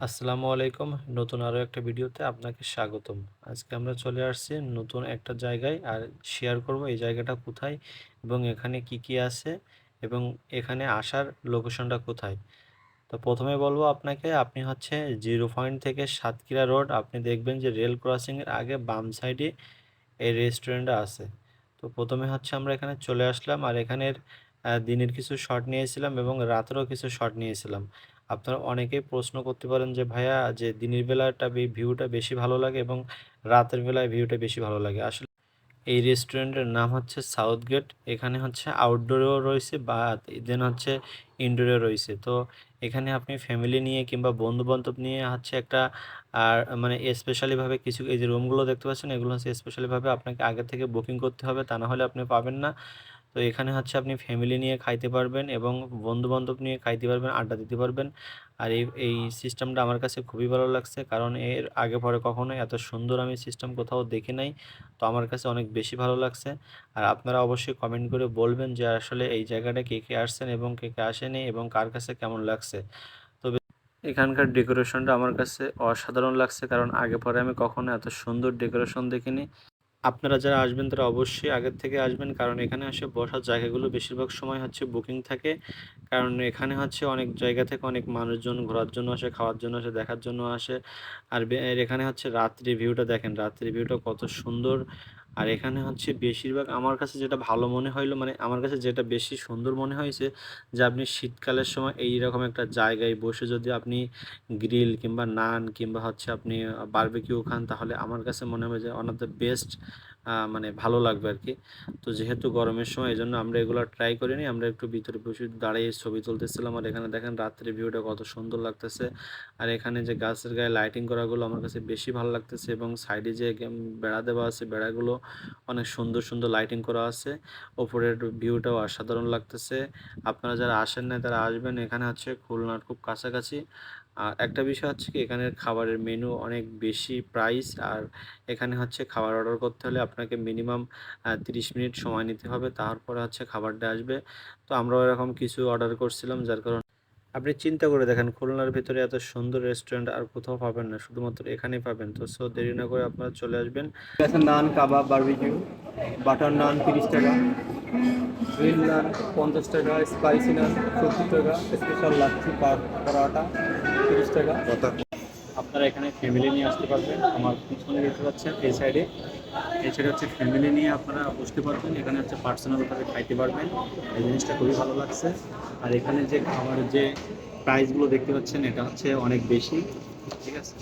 আসসালামু আলাইকুম। নতুন আরও একটা ভিডিওতে আপনাকে স্বাগতম। আজকে আমরা চলে আসছি নতুন একটা জায়গায় আর শেয়ার করব এই জায়গাটা কোথায় এবং এখানে কি কি আছে এবং এখানে আসার লোকেশনটা কোথায়। তো প্রথমে বলব আপনাকে, আপনি হচ্ছে জিরো পয়েন্ট থেকে সাতক্ষীরা রোড, আপনি দেখবেন যে রেল ক্রসিংয়ের আগে বাম সাইডে এই রেস্টুরেন্টটা আছে। তো প্রথমে হচ্ছে আমরা এখানে চলে আসলাম আর এখানের দিনের কিছু শট নিয়েছিলাম এবং রাতেরও কিছু শট নিয়েছিলাম। আপনারা অনেকেই প্রশ্ন করতে পারেন যে, ভাইয়া, যে দিনের বেলাটা ভিউটা বেশি ভালো লাগে এবং রাতের বেলায় ভিউটা বেশি ভালো লাগে? আসলে এই রেস্টুরেন্টের নাম হচ্ছে সাউথ গেট, এখানে হচ্ছে আউটডোরেও রয়েছে বা দেন হচ্ছে ইনডোরেও রয়েছে। তো এখানে আপনি ফ্যামিলি নিয়ে কিংবা বন্ধু বান্ধব নিয়ে হচ্ছে একটা, আর মানে স্পেশালিভাবে কিছু, এই যে রুমগুলো দেখতে পাচ্ছেন, এগুলো হচ্ছে স্পেশালিভাবে আপনাকে আগে থেকে বুকিং করতে হবে। তা না হলে আপনি পাবেন না। তো এখানে হচ্ছে আপনি ফ্যামিলি নিয়ে খাইতে পারবেন এবং বন্ধু বান্ধব নিয়ে খাইতে পারবেন, আড্ডা দিতে পারবেন। আর এই এই সিস্টেমটা আমার কাছে খুবই ভালো লাগছে কারণ এর আগে পরে কখনো এত সুন্দর আমি সিস্টেম কোথাও দেখি নাই, তো আমার কাছে অনেক বেশি ভালো লাগছে। আর আপনারা অবশ্যই কমেন্ট করে বলবেন যে আসলে এই জায়গাটা কে কে আসছেন এবং কে কে আসেনি এবং কার কাছে কেমন লাগছে। তবে এখানকার ডেকোরেশনটা আমার কাছে অসাধারণ লাগছে কারণ আগে পরে আমি কখনো এত সুন্দর ডেকোরেশন দেখিনি। আপনারা যারা আসবেন তারা অবশ্যই আগের থেকে আসবেন। কারণ এখানে আসে বসার জায়গাগুলো বেশিরভাগ সময় হচ্ছে বুকিং থাকে। কারণ এখানে হচ্ছে অনেক জায়গা থেকে অনেক মানুষজন ঘোরার জন্য আসে, খাওয়ার জন্য আসে, দেখার জন্য আসে। আর এখানে হচ্ছে রাত্রি ভিউটা দেখেন। রাত্রি ভিউটা কত সুন্দর। আর এখানে হচ্ছে বেশিরভাগ আমার কাছে যেটা ভালো মনে হইল মানে আমার কাছে যেটা বেশি সুন্দর মনে হয়েছে যে আপনি শীতকালের সময় এই রকম একটা জায়গায় বসে যদি আপনি গ্রিল কিংবা নান কিংবা হচ্ছে আপনি বারবিকিউ খান, তাহলে আমার কাছে মনে হবে যে ওয়ান অফ দ্য বেস্ট মানে ভালো লাগবে আর কি তো যেহেতু গরমের সময় এই জন্য আমরা এগুলো ট্রাই করিনি। আমরা একটু ভিতরে বসে দাঁড়িয়ে ছবি তুলতেছিলাম। আর এখানে দেখেন রাত্রে ভিউটা কত সুন্দর লাগতেছে। আর এখানে যে গাছের গায়ে লাইটিং করাগুলো আমার কাছে বেশি ভালো লাগতেছে এবং সাইডে যে বেড়া দেওয়া আছে, বেড়াগুলো অনেক সুন্দর সুন্দর লাইটিং করা আছে। ওপরের ভিউটাও অসাধারণ লাগতেছে। আপনারা যারা আসেন না তারা আসবেন। এখানে হচ্ছে খুলনার খুব কাছাকাছি। আর একটা বিষয় হচ্ছে কি, এখানের খাবারের মেনু অনেক বেশি প্রাইস আর এখানে হচ্ছে খাবার অর্ডার করতে হলে আপনাকে মিনিমাম তিরিশ মিনিট সময় নিতে হবে, তারপরে হচ্ছে খাবারটা আসবে। তো আমরাও এরকম কিছু অর্ডার করছিলাম, যার কারণে আপনি চিন্তা করে দেখেন, খুলনার ভিতরে এত সুন্দর রেস্টুরেন্ট আর কোথাও পাবেন না, শুধুমাত্র এখানেই পাবেন। তো সো দেরি না করে আপনারা চলে আসবেন। নান কাবাব বারবিকিউ বাটার নান তিরিশ টাকা গ্রিল নান পঞ্চাশ টাকা স্পাইসি নান সত্তর টাকা স্পেশাল লাচ্ছি, পার পরোটা। তিরিশ টাকা। আপনারা এখানে ফ্যামিলি নিয়ে আসতে পারবেন। আমার পিছনে দেখতে পাচ্ছেন এই সাইডে এই সাইডে হচ্ছে ফ্যামিলি নিয়ে আপনারা বসতে পারবেন। এখানে হচ্ছে পার্সোনালভাবে খাইতে পারবেন। এই জিনিসটা খুবই ভালো লাগছে। আর এখানে যে খাবারের যে প্রাইসগুলো দেখতে পাচ্ছেন, এটা হচ্ছে অনেক বেশি। ঠিক আছে?